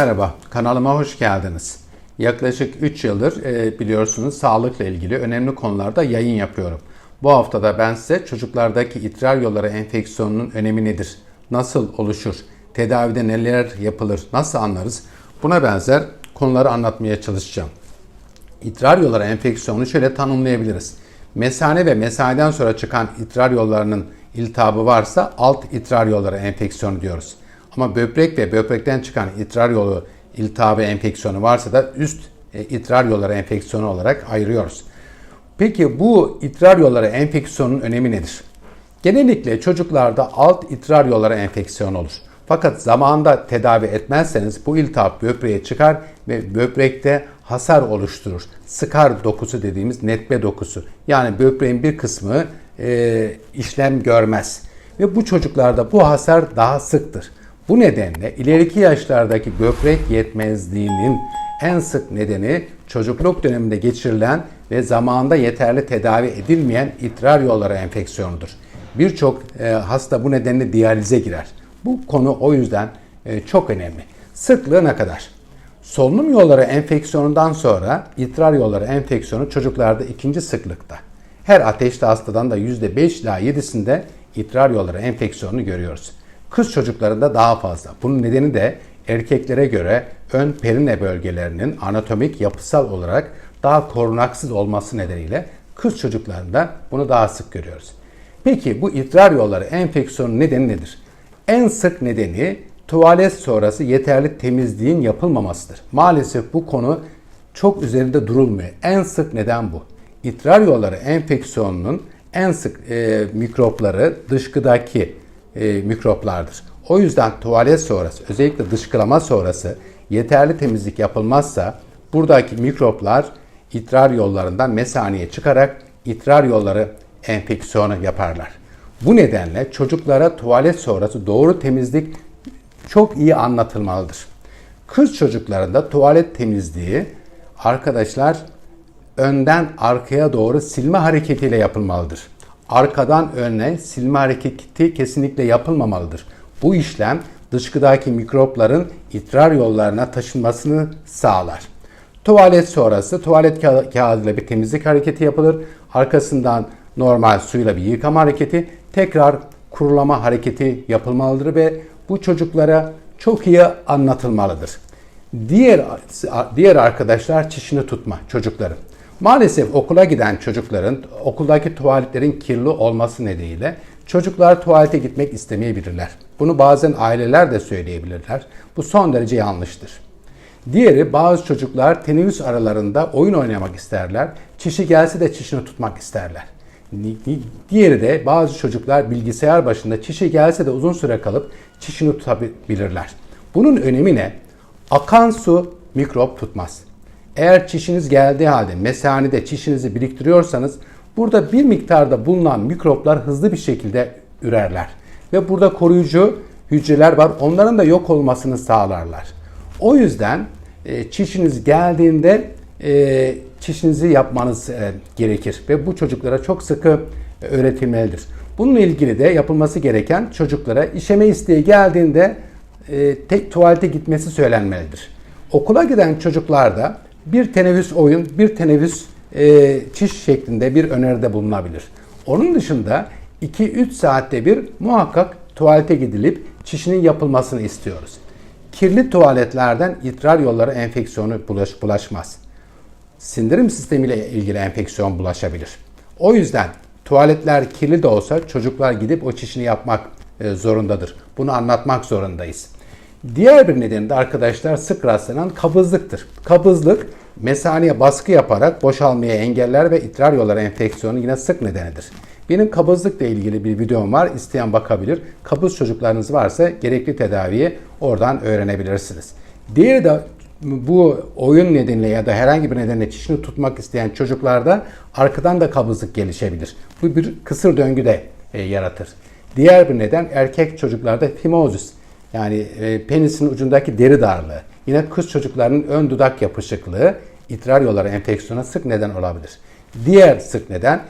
Merhaba, kanalıma hoş geldiniz. Yaklaşık 3 yıldır e, biliyorsunuz sağlıkla ilgili önemli konularda yayın yapıyorum. Bu haftada ben size çocuklardaki idrar yolları enfeksiyonunun önemi nedir? Nasıl oluşur? Tedavide neler yapılır? Nasıl anlarız? Buna benzer konuları anlatmaya çalışacağım. İdrar yolları enfeksiyonu şöyle tanımlayabiliriz. Mesane ve mesaneden sonra çıkan idrar yollarının iltihabı varsa alt idrar yolları enfeksiyonu diyoruz. Ama böbrek ve böbrekten çıkan idrar yolu iltihabı enfeksiyonu varsa da üst e, idrar yolları enfeksiyonu olarak ayırıyoruz. Peki bu idrar yolları enfeksiyonunun önemi nedir? Genellikle çocuklarda alt idrar yolları enfeksiyonu olur. Fakat zamanında tedavi etmezseniz bu iltihap böbreğe çıkar ve böbrekte hasar oluşturur. Skar dokusu dediğimiz netme dokusu. Yani böbreğin bir kısmı e, işlem görmez. Ve bu çocuklarda bu hasar daha sıktır. Bu nedenle ileriki yaşlardaki böbrek yetmezliğinin en sık nedeni çocukluk döneminde geçirilen ve zamanında yeterli tedavi edilmeyen idrar yolları enfeksiyonudur. Birçok e, hasta bu nedenle diyalize girer. Bu konu o yüzden e, çok önemli. Sıklığı ne kadar? Solunum yolları enfeksiyonundan sonra idrar yolları enfeksiyonu çocuklarda ikinci sıklıkta. Her ateşli hastadan da %5 ila 7'sinde idrar yolları enfeksiyonunu görüyoruz. Kız çocuklarında daha fazla. Bunun nedeni de erkeklere göre ön perine bölgelerinin anatomik yapısal olarak daha korunaksız olması nedeniyle kız çocuklarında bunu daha sık görüyoruz. Peki bu idrar yolları enfeksiyonu nedeni nedir? En sık nedeni tuvalet sonrası yeterli temizliğin yapılmamasıdır. Maalesef bu konu çok üzerinde durulmuyor. En sık neden bu. İdrar yolları enfeksiyonunun en sık e, mikropları dışkıdaki e, mikroplardır. O yüzden tuvalet sonrası, özellikle dışkılama sonrası yeterli temizlik yapılmazsa buradaki mikroplar idrar yollarından mesaneye çıkarak idrar yolları enfeksiyonu yaparlar. Bu nedenle çocuklara tuvalet sonrası doğru temizlik çok iyi anlatılmalıdır. Kız çocuklarında tuvalet temizliği arkadaşlar önden arkaya doğru silme hareketiyle yapılmalıdır. Arkadan öne silme hareketi kesinlikle yapılmamalıdır. Bu işlem dışkıdaki mikropların idrar yollarına taşınmasını sağlar. Tuvalet sonrası tuvalet kağıdıyla bir temizlik hareketi yapılır. Arkasından normal suyla bir yıkama hareketi, tekrar kurulama hareketi yapılmalıdır ve bu çocuklara çok iyi anlatılmalıdır. Diğer diğer arkadaşlar çişini tutma çocukların. Maalesef okula giden çocukların okuldaki tuvaletlerin kirli olması nedeniyle çocuklar tuvalete gitmek istemeyebilirler. Bunu bazen aileler de söyleyebilirler. Bu son derece yanlıştır. Diğeri bazı çocuklar teneffüs aralarında oyun oynamak isterler. Çişi gelse de çişini tutmak isterler. Diğeri de bazı çocuklar bilgisayar başında çişi gelse de uzun süre kalıp çişini tutabilirler. Bunun önemi ne? Akan su mikrop tutmaz. Eğer çişiniz geldiği halde mesanede çişinizi biriktiriyorsanız burada bir miktarda bulunan mikroplar hızlı bir şekilde ürerler. Ve burada koruyucu hücreler var. Onların da yok olmasını sağlarlar. O yüzden e, çişiniz geldiğinde e, çişinizi yapmanız e, gerekir. Ve bu çocuklara çok sıkı öğretilmelidir. Bununla ilgili de yapılması gereken çocuklara işeme isteği geldiğinde e, tek tuvalete gitmesi söylenmelidir. Okula giden çocuklarda bir teneffüs oyun, bir teneffüs e, çiş şeklinde bir öneride bulunabilir. Onun dışında 2-3 saatte bir muhakkak tuvalete gidilip çişinin yapılmasını istiyoruz. Kirli tuvaletlerden idrar yolları enfeksiyonu bulaş, bulaşmaz. Sindirim sistemiyle ilgili enfeksiyon bulaşabilir. O yüzden tuvaletler kirli de olsa çocuklar gidip o çişini yapmak e, zorundadır. Bunu anlatmak zorundayız. Diğer bir nedeni de arkadaşlar sık rastlanan kabızlıktır. Kabızlık mesaneye baskı yaparak boşalmaya engeller ve idrar yolları enfeksiyonu yine sık nedenidir. Benim kabızlıkla ilgili bir videom var. İsteyen bakabilir. Kabız çocuklarınız varsa gerekli tedaviyi oradan öğrenebilirsiniz. Diğeri de bu oyun nedeniyle ya da herhangi bir nedenle çişini tutmak isteyen çocuklarda arkadan da kabızlık gelişebilir. Bu bir kısır döngü de e, yaratır. Diğer bir neden erkek çocuklarda fimozis yani e, penisin ucundaki deri darlığı. Yine kız çocuklarının ön dudak yapışıklığı idrar yolları enfeksiyona sık neden olabilir. Diğer sık neden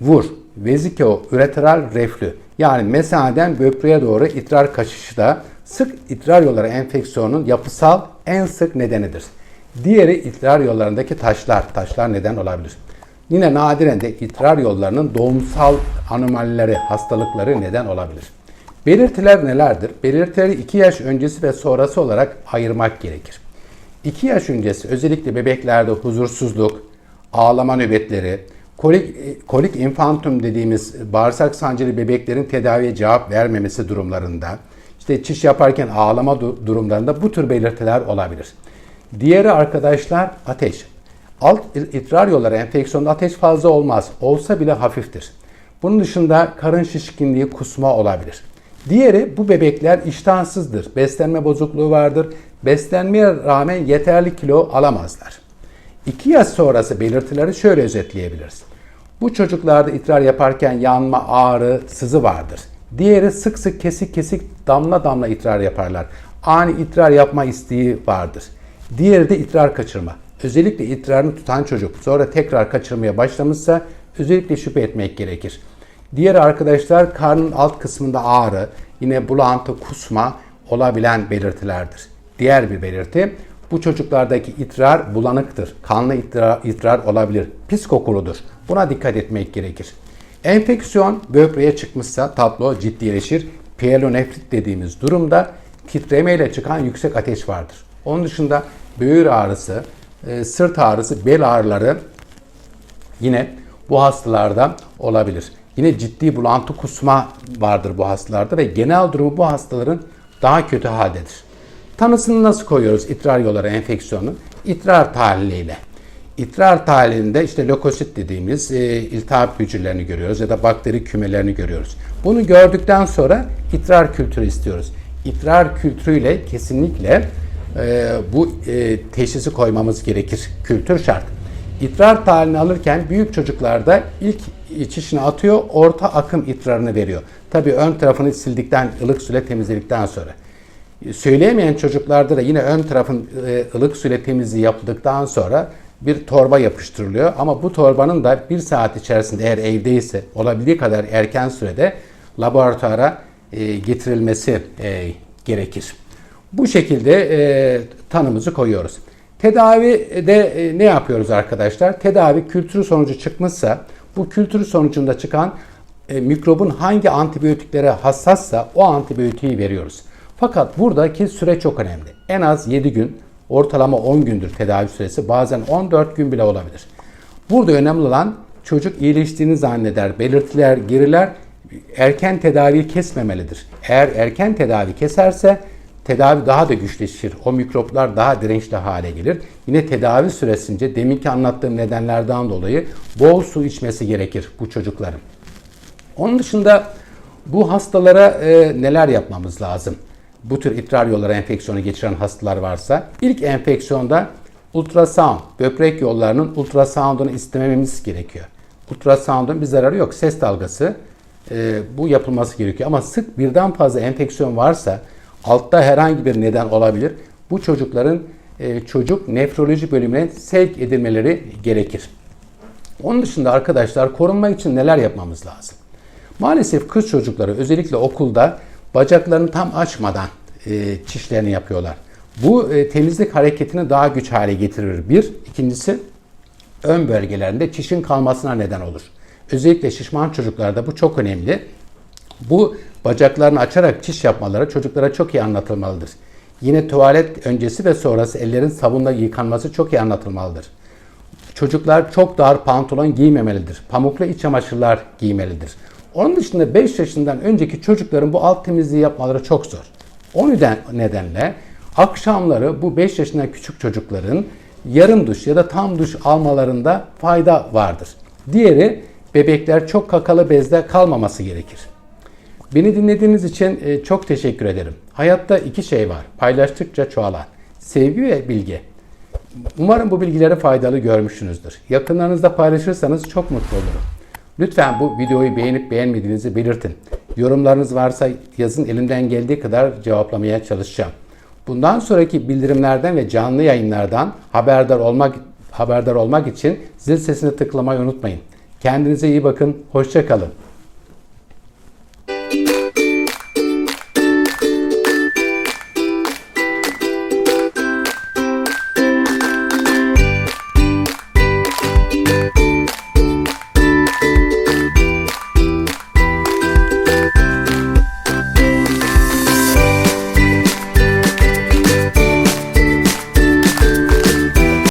vur, veziko üreteral reflü yani mesaneden böbreğe doğru idrar kaçışı da sık idrar yolları enfeksiyonunun yapısal en sık nedenidir. Diğeri idrar yollarındaki taşlar. Taşlar neden olabilir. Yine nadiren de idrar yollarının doğumsal anomalileri, hastalıkları neden olabilir. Belirtiler nelerdir? Belirtileri 2 yaş öncesi ve sonrası olarak ayırmak gerekir. 2 yaş öncesi özellikle bebeklerde huzursuzluk, ağlama nöbetleri, kolik, kolik infantum dediğimiz bağırsak sancılı bebeklerin tedaviye cevap vermemesi durumlarında, işte çiş yaparken ağlama du- durumlarında bu tür belirtiler olabilir. Diğeri arkadaşlar ateş. Alt idrar yolları enfeksiyonda ateş fazla olmaz. Olsa bile hafiftir. Bunun dışında karın şişkinliği, kusma olabilir. Diğeri bu bebekler iştahsızdır. Beslenme bozukluğu vardır. Beslenmeye rağmen yeterli kilo alamazlar. 2 yaş sonrası belirtileri şöyle özetleyebiliriz. Bu çocuklarda idrar yaparken yanma, ağrı, sızı vardır. Diğeri sık sık kesik kesik damla damla idrar yaparlar. Ani idrar yapma isteği vardır. Diğeri de idrar kaçırma. Özellikle idrarını tutan çocuk sonra tekrar kaçırmaya başlamışsa özellikle şüphe etmek gerekir. Diğer arkadaşlar karnın alt kısmında ağrı, yine bulantı, kusma olabilen belirtilerdir. Diğer bir belirti bu çocuklardaki idrar bulanıktır. Kanlı idrar, idrar olabilir. Pis kokuludur. Buna dikkat etmek gerekir. Enfeksiyon böbreğe çıkmışsa tablo ciddileşir. Pyelonefrit dediğimiz durumda titremeyle çıkan yüksek ateş vardır. Onun dışında böğür ağrısı, e, sırt ağrısı, bel ağrıları yine bu hastalarda olabilir. Yine ciddi bulantı kusma vardır bu hastalarda ve genel durumu bu hastaların daha kötü haldedir. Tanısını nasıl koyuyoruz idrar yolları enfeksiyonu? İdrar tahliliyle. İdrar tahlilinde işte lökosit dediğimiz e, iltihap hücrelerini görüyoruz ya da bakteri kümelerini görüyoruz. Bunu gördükten sonra idrar kültürü istiyoruz. İdrar kültürüyle kesinlikle e, bu e, teşhisi koymamız gerekir. Kültür şart. İdrar tahlilini alırken büyük çocuklarda ilk içişini atıyor, orta akım idrarını veriyor. Tabii ön tarafını sildikten, ılık suyla temizledikten sonra. Söyleyemeyen çocuklarda da yine ön tarafın e, ılık suyla temizliği yapıldıktan sonra bir torba yapıştırılıyor. Ama bu torbanın da bir saat içerisinde eğer evdeyse olabildiği kadar erken sürede laboratuvara e, getirilmesi e, gerekir. Bu şekilde tanımızı koyuyoruz. Tedavide e, ne yapıyoruz arkadaşlar? Tedavi kültürü sonucu çıkmışsa bu kültür sonucunda çıkan e, mikrobun hangi antibiyotiklere hassassa o antibiyotiği veriyoruz. Fakat buradaki süre çok önemli. En az 7 gün, ortalama 10 gündür tedavi süresi, bazen 14 gün bile olabilir. Burada önemli olan çocuk iyileştiğini zanneder, belirtiler, geriler erken tedaviyi kesmemelidir. Eğer erken tedavi keserse tedavi daha da güçleşir. O mikroplar daha dirençli hale gelir. Yine tedavi süresince deminki anlattığım nedenlerden dolayı bol su içmesi gerekir bu çocukların. Onun dışında bu hastalara e, neler yapmamız lazım? Bu tür idrar yolları enfeksiyonu geçiren hastalar varsa ilk enfeksiyonda ultrasound, böbrek yollarının ultrasoundunu istemememiz gerekiyor. Ultrasoundun bir zararı yok. Ses dalgası e, bu yapılması gerekiyor. Ama sık birden fazla enfeksiyon varsa altta herhangi bir neden olabilir. Bu çocukların e, çocuk nefroloji bölümüne sevk edilmeleri gerekir. Onun dışında arkadaşlar korunmak için neler yapmamız lazım? Maalesef kız çocukları özellikle okulda bacaklarını tam açmadan e, çişlerini yapıyorlar. Bu e, temizlik hareketini daha güç hale getirir. Bir. ikincisi ön bölgelerinde çişin kalmasına neden olur. Özellikle şişman çocuklarda bu çok önemli. Bu bacaklarını açarak çiş yapmaları çocuklara çok iyi anlatılmalıdır. Yine tuvalet öncesi ve sonrası ellerin sabunla yıkanması çok iyi anlatılmalıdır. Çocuklar çok dar pantolon giymemelidir. Pamuklu iç çamaşırlar giymelidir. Onun dışında 5 yaşından önceki çocukların bu alt temizliği yapmaları çok zor. O neden, nedenle akşamları bu 5 yaşından küçük çocukların yarım duş ya da tam duş almalarında fayda vardır. Diğeri bebekler çok kakalı bezde kalmaması gerekir. Beni dinlediğiniz için e, çok teşekkür ederim. Hayatta iki şey var. Paylaştıkça çoğalan. Sevgi ve bilgi. Umarım bu bilgileri faydalı görmüşsünüzdür. Yakınlarınızda paylaşırsanız çok mutlu olurum. Lütfen bu videoyu beğenip beğenmediğinizi belirtin. Yorumlarınız varsa yazın elimden geldiği kadar cevaplamaya çalışacağım. Bundan sonraki bildirimlerden ve canlı yayınlardan haberdar olmak haberdar olmak için zil sesini tıklamayı unutmayın. Kendinize iyi bakın, hoşça kalın.